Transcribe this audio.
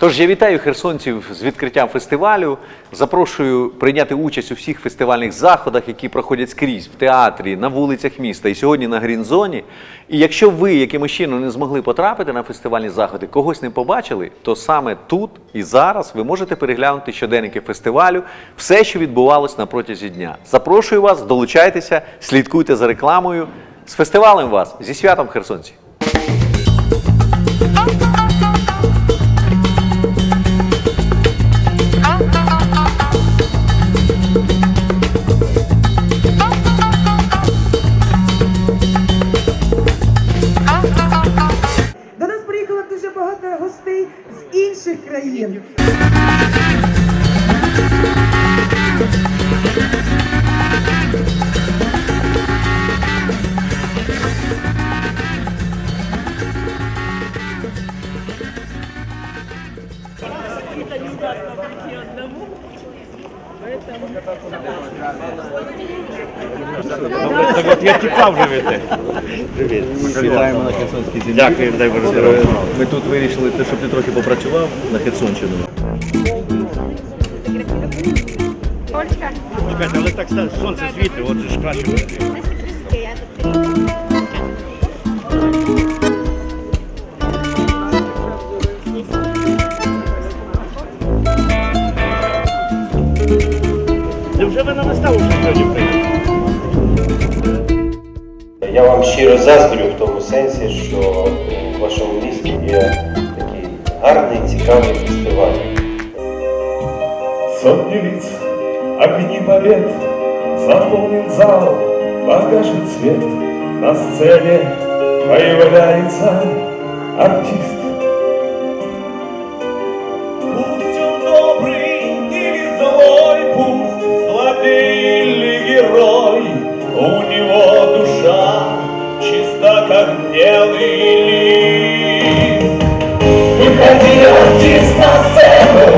Тож я вітаю херсонців з відкриттям фестивалю. Запрошую прийняти участь у всіх фестивальних заходах, які проходять скрізь в театрі, на вулицях міста і сьогодні на Грінзоні. І якщо ви якимось чином не змогли потрапити на фестивальні заходи, когось не побачили, то саме тут і зараз ви можете переглянути щоденники фестивалю, все, що відбувалось на протязі дня. Запрошую вас, долучайтеся, слідкуйте за рекламою. З фестивалем вас зі святом херсонці! Я тікав вже. Привіт. Вітаємо на Херсонській землі. Дякую, дай Боже здоров'я. Ми тут вирішили, те, щоб ти трохи попрацював на Херсонщину. Чекайте, але так сонце світить, отже ж краще. Невже ви на виставу сьогодні прийшли? Я вам щиро заздрю в тому сенсі, що у вашому місті є такий гарний, цікавий фестиваль. Сотни лиц, огни побед, заполнен зал, покажет свет. На сцене появляется артист. Пусть он добрый или злой, пусть злодей или герой, у него душа чиста, как белый лист. Выходи, артист, на сцену,